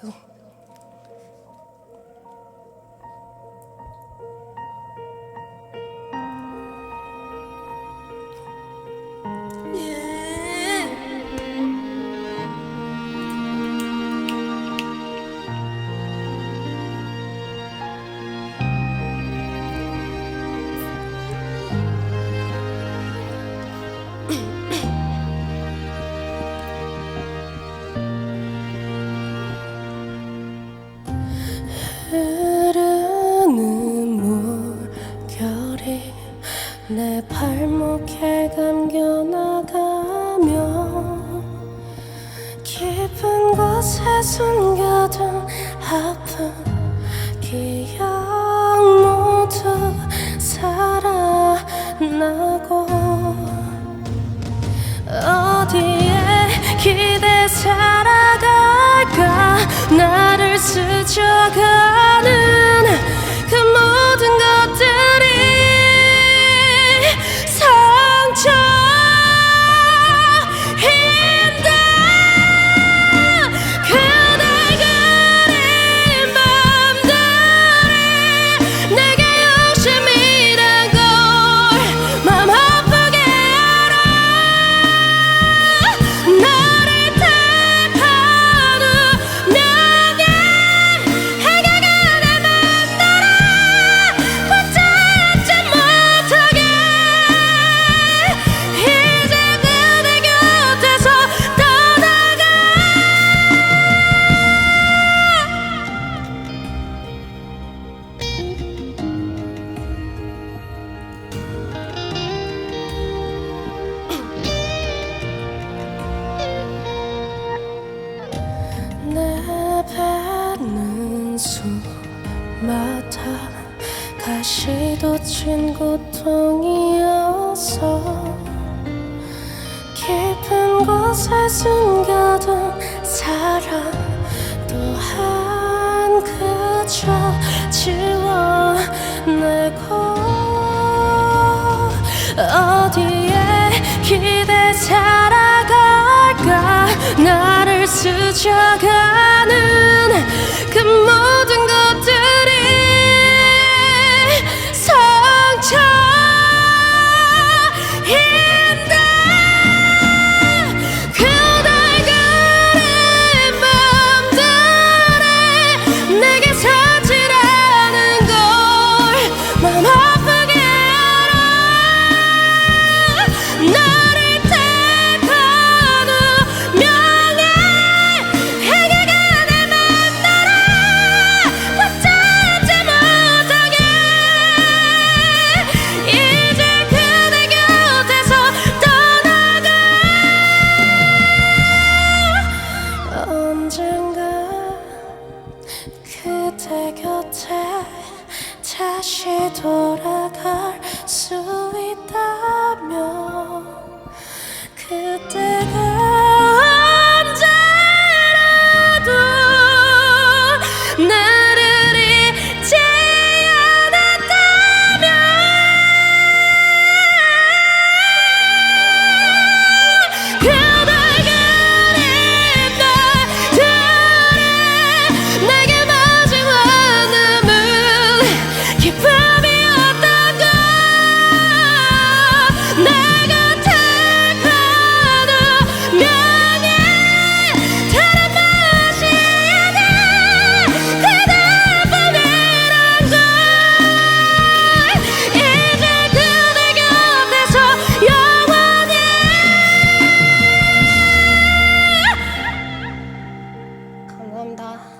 他说 곳에 숨겨둔 아픔 기억 모두 살아나고 어디에 기대 살아갈까? 나를 스쳐가는 한숨마다 가시도 친 고통이어서 깊은 곳에 숨겨둔 사랑 또한 그저 지워내고 어디에 기대 살아갈까? 나를 스쳐가는 다시 돌아 감사합니다.